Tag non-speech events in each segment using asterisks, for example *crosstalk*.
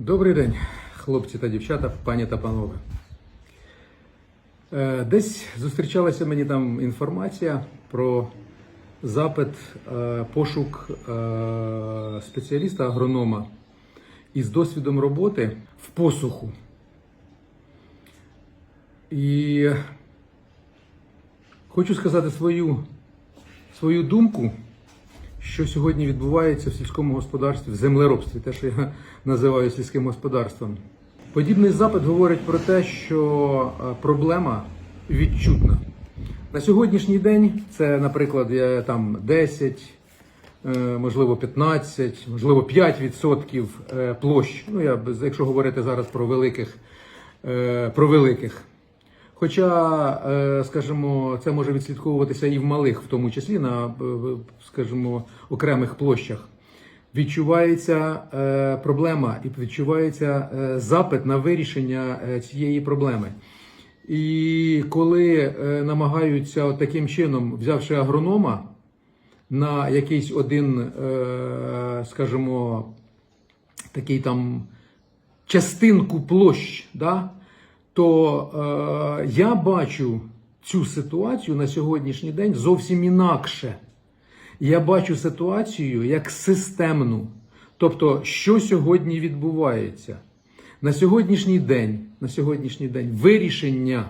Добрий день, хлопці та дівчата, пані та панове. Е, Десь зустрічалася мені там інформація про запит, е, пошук е, спеціаліста агронома із досвідом роботи в посуху. І хочу сказати свою, свою думку що сьогодні відбувається в сільському господарстві, в землеробстві, те, що я *laughs* називаю сільським господарством. Подібний запит говорить про те, що е, проблема відчутна. На сьогоднішній день це, наприклад, є там 10, е, можливо, 15, можливо, 5% е, площ. Ну, я якщо говорити зараз про великих, про великих. Хоча, е, скажімо, це може відслідковуватися і в малих, в тому числі на, е, скажімо, окремих площах. Відчувається е, проблема і відчувається запит на вирішення цієї проблеми. І коли намагаються таким чином, взявши агронома на якийсь один, скажімо, такий там частинку площ, да, то е, я бачу цю ситуацію на сьогоднішній день зовсім інакше. Я бачу ситуацію як системну. Тобто, що сьогодні відбувається? На сьогоднішній день, на сьогоднішній день вирішення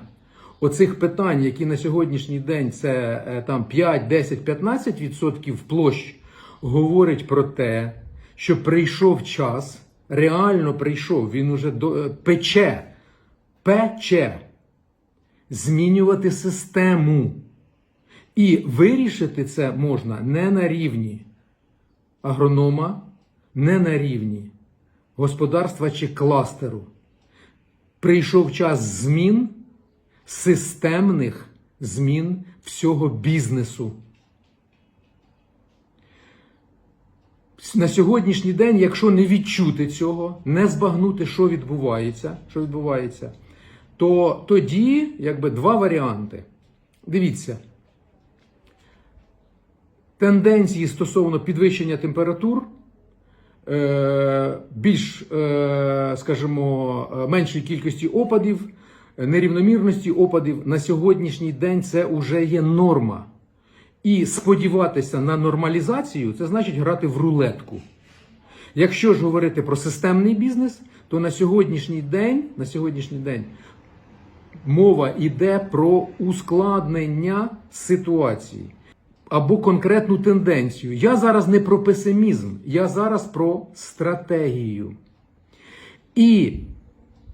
оцих питань, які на сьогоднішній день це е, там 5, 10, 15 відсотків площ, говорить про те, що прийшов час, реально прийшов, він уже до, е, пече, пече змінювати систему. І вирішити це можна не на рівні агронома, не на рівні господарства чи кластеру. Прийшов час змін, системних змін всього бізнесу. На сьогоднішній день, якщо не відчути цього, не збагнути, що відбувається, що відбувається, то тоді якби два варіанти. Дивіться, тенденції стосовно підвищення температур, е, більш, е, скажімо, меншої кількості опадів, нерівномірності опадів на сьогоднішній день це вже є норма. І сподіватися на нормалізацію це значить грати в рулетку. Якщо ж говорити про системний бізнес, то на сьогоднішній день, на сьогоднішній день мова йде про ускладнення ситуації або конкретну тенденцію. Я зараз не про песимізм, я зараз про стратегію. І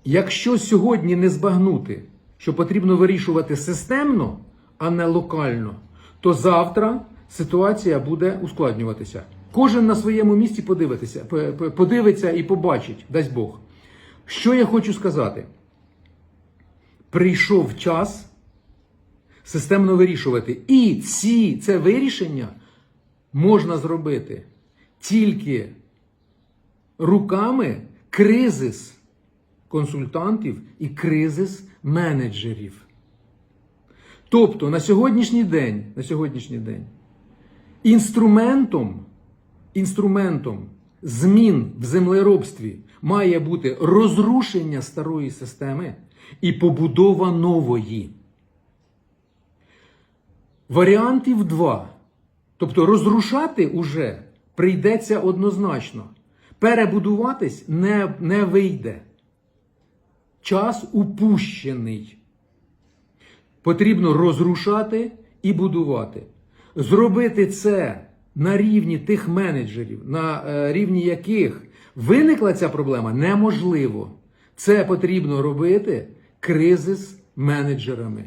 якщо сьогодні не збагнути, що потрібно вирішувати системно, а не локально, то завтра ситуація буде ускладнюватися. Кожен на своєму місці подивитися, п- п- подивиться і побачить, дасть Бог. Що я хочу сказати? Прийшов час системно вирішувати. І ці, це вирішення можна зробити тільки руками кризис консультантів і кризис менеджерів. Тобто на сьогоднішній день, на сьогоднішній день інструментом, інструментом змін в землеробстві має бути розрушення старої системи і побудова нової. Варіантів два. Тобто розрушати уже прийдеться однозначно. Перебудуватись не, не вийде. Час упущений. Потрібно розрушати і будувати. Зробити це на рівні тих менеджерів, на е, рівні яких виникла ця проблема, неможливо. Це потрібно робити кризис менеджерами.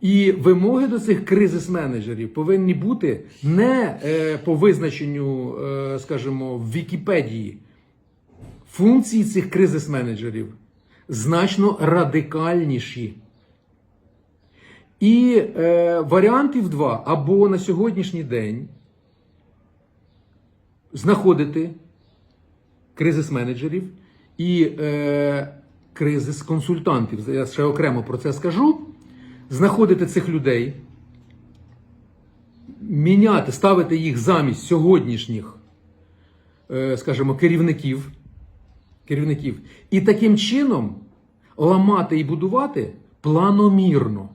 І вимоги до цих кризис-менеджерів повинні бути не е, по визначенню, е, скажімо, в Вікіпедії. Функції цих кризис-менеджерів значно радикальніші. І е, варіантів два. Або на сьогоднішній день знаходити кризис-менеджерів і е, кризис-консультантів. Я ще окремо про це скажу. Знаходити цих людей, міняти, ставити їх замість сьогоднішніх, е, скажімо, керівників керівників. І таким чином ламати і будувати планомірно.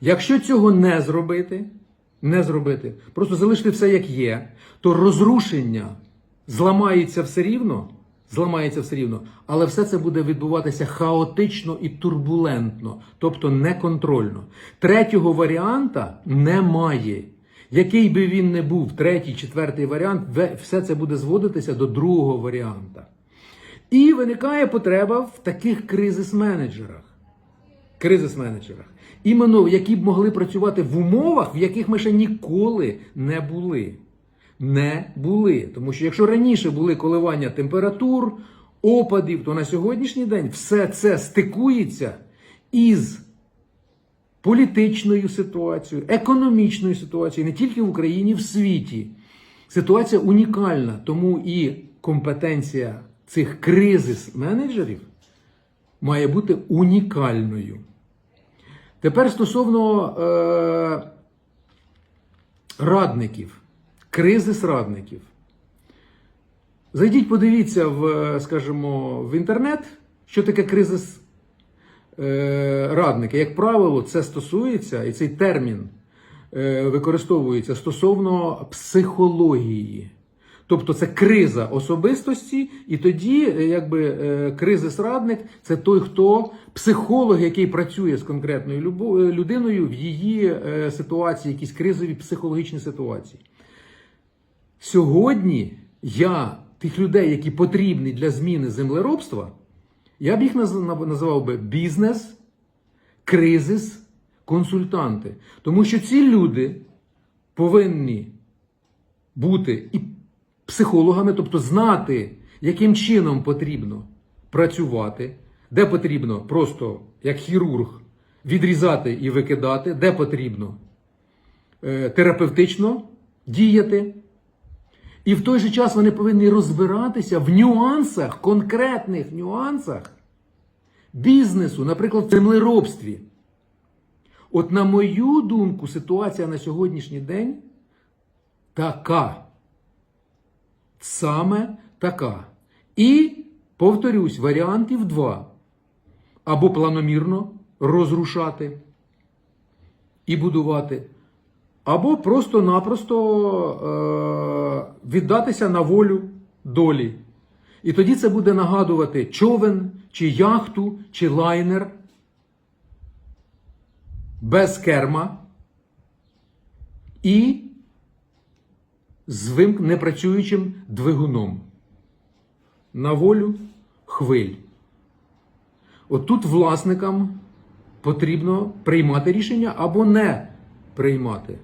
Якщо цього не зробити, не зробити, просто залишити все як є, то розрушення зламається все рівно, зламається все рівно, але все це буде відбуватися хаотично і турбулентно, тобто неконтрольно. Третього варіанта немає. Який би він не був, третій, четвертий варіант, все це буде зводитися до другого варіанта. І виникає потреба в таких кризис-менеджерах. Кризис-менеджерах. Іменно які б могли працювати в умовах, в яких ми ще ніколи не були. Не були. Тому що якщо раніше були коливання температур, опадів, то на сьогоднішній день все це стикується із політичною ситуацією, економічною ситуацією, не тільки в Україні, в світі. Ситуація унікальна, тому і компетенція цих кризис-менеджерів має бути унікальною. Тепер стосовно е, радників, кризис радників. Зайдіть, подивіться в, скажімо, в інтернет, що таке кризис е, радники. Як правило, це стосується, і цей термін е, використовується стосовно психології. Тобто це криза особистості, і тоді, е, якби кризис-радник це той, хто психолог, який працює з конкретною людиною в її ситуації, якісь кризові психологічні ситуації. Сьогодні я тих людей, які потрібні для зміни землеробства, я б їх наз- називав би бізнес, кризис, консультанти. Тому що ці люди повинні бути і психологами, тобто знати, яким чином потрібно працювати, де потрібно просто як хірург відрізати і викидати, де потрібно е, терапевтично діяти. І в той же час вони повинні розбиратися в нюансах, конкретних нюансах бізнесу, наприклад, в землеробстві. От, на мою думку, ситуація на сьогоднішній день така. Саме така. І, повторюсь, варіантів два. Або планомірно розрушати і будувати, або просто-напросто е- віддатися на волю долі. І тоді це буде нагадувати човен, чи яхту, чи лайнер без керма і з непрацюючим двигуном. На волю хвиль. Отут власникам потрібно приймати рішення або не приймати.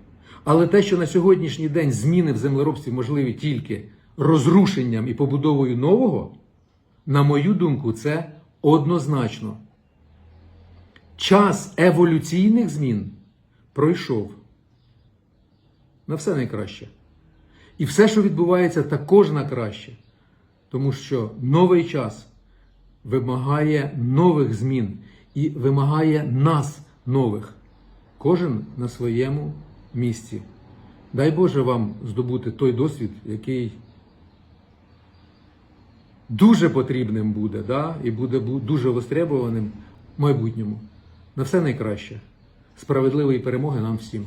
Але те, що на сьогоднішній день зміни в землеробстві можливі тільки розрушенням і побудовою нового, на мою думку, це однозначно. Час еволюційних змін пройшов. На все найкраще. І все, що відбувається, також на краще. Тому що новий час вимагає нових змін і вимагає нас нових. Кожен на своєму місці. Дай Боже вам здобути той досвід, який дуже потрібним буде, да? і буде дуже востребованим в майбутньому. На все найкраще. Справедливої перемоги нам всім.